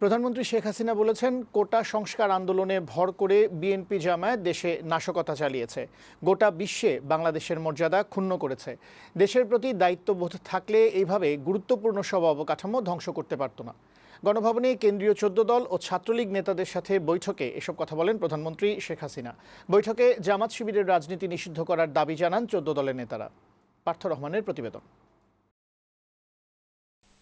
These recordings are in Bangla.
প্রধানমন্ত্রী শেখ হাসিনা বলেছেন কোটা সংস্কার আন্দোলনে ভর করে বিএনপি জামায়াত দেশে নাশকতা চালিয়েছে। গোটা বিশ্বে বাংলাদেশের মর্যাদা ক্ষুণ্ণ করেছে। দেশের প্রতি দায়িত্ববোধ থাকলে এইভাবে গুরুত্বপূর্ণ সব অবকাঠামো ধ্বংস করতে পারত না। গণভবনে কেন্দ্রীয় চোদ্দ দল ও ছাত্রলীগ নেতাদের সাথে বৈঠকে এসব কথা বলেন প্রধানমন্ত্রী শেখ হাসিনা। বৈঠকে জামাত শিবিরের রাজনীতি নিষিদ্ধ করার দাবি জানান চোদ্দ দলের নেতারা। পার্থ রহমানের প্রতিবেদন।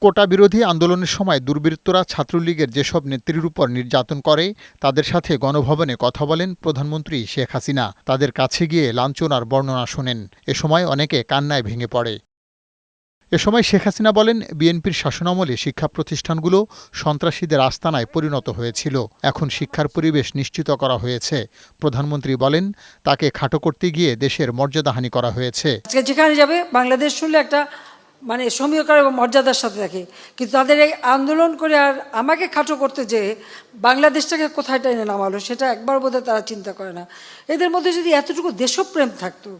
কোটা বিরোধী আন্দোলনের সময় দুর্বৃত্তরা ছাত্রলীগের যেসব নেত্রীর উপর নির্যাতন করে, তাদের সাথে গণভবনে কথা বলেন প্রধানমন্ত্রী শেখ হাসিনা। তাদের কাছে গিয়ে লাঞ্ছনার বর্ণনা শোনেন। এ সময় অনেকে কান্নায় ভেঙে পড়ে। এ সময় শেখ হাসিনা বলেন, বিএনপির শাসনামলে শিক্ষা প্রতিষ্ঠানগুলো সন্ত্রাসীদের আস্তানায় পরিণত হয়েছিল। এখন শিক্ষার পরিবেশ নিশ্চিত করা হয়েছে। প্রধানমন্ত্রী বলেন, তাকে খাটো করতে গিয়ে দেশের মর্যাদাহানি করা হয়েছে। যেখানে যাবে, বাংলাদেশ শুনলে একটা মানে সমীকরণ এবং মর্যাদার সাথে থাকে। কিন্তু তাদের এই আন্দোলন করে আর আমাকে খাটো করতে যে বাংলাদেশটাকে কোথায় টেনে নামালো, সেটা একবার বোধহয় তারা চিন্তা করে না। এদের মধ্যে যদি এতটুকু দেশপ্রেম থাকতো,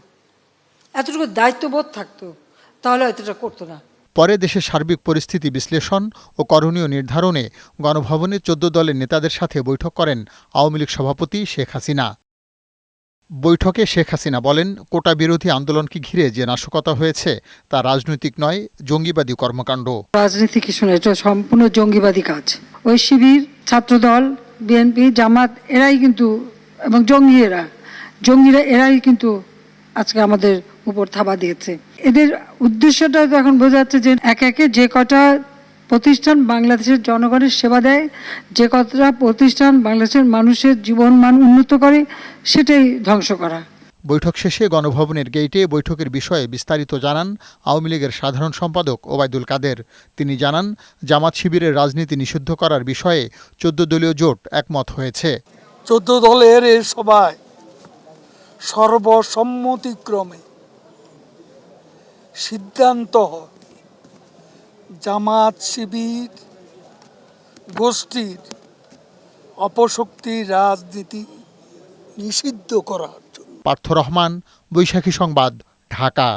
এতটুকু দায়িত্ববোধ থাকতো, তাহলে হয়তো এটা করতো না। পরে দেশের সার্বিক পরিস্থিতি বিশ্লেষণ ও করণীয় নির্ধারণে গণভবনে চোদ্দ দলের নেতাদের সাথে বৈঠক করেন আওয়ামী লীগ সভাপতি শেখ হাসিনা। বৈঠকে শেখ হাসিনা বলেন, কোটা বিরোধী আন্দোলনকে ঘিরে যে নাশকতা হয়েছে, তা রাজনৈতিক নয়, জঙ্গিবাদী কর্মকাণ্ড। রাজনীতি কিছু না এটা সম্পূর্ণ জঙ্গিবাদী কাজ। ওই শিবির ছাত্রদল, বিএনপি, জামাত, এরাই কিন্তু, এবং জঙ্গি এরা। জঙ্গিরা এরাই কিন্তু আজকে আমাদের উপর থাবা দিয়েছে। এদের উদ্দেশ্যটা এখন বোঝা যাচ্ছে যে এক একে যে কটা প্রতিষ্ঠান বাংলাদেশের জনগণের সেবা দেয় যে কতটা প্রতিষ্ঠান বাংলাদেশের মানুষের জীবন মান উন্নত করে সেটাই ধ্বংস করা। বৈঠক শেষে গণভবনের গেইটে বৈঠকের বিষয়ে বিস্তারিত জানান আওয়ামী লীগের সাধারণ সম্পাদক ওবায়দুল কাদের। তিনি জানান জামাত শিবিরের রাজনীতি নিষিদ্ধ করার বিষয়ে চোদ্দ দলীয় জোট একমত হয়েছে। চোদ্দ দলের এই সভায় সর্বসম্মতিক্রমে সিদ্ধান্ত হয় জামাত শিবির গোষ্ঠীর অপশক্তি রাজনীতি নিষিদ্ধ করার জন্য। পার্থ রহমান বৈশাখী সংবাদ ঢাকা।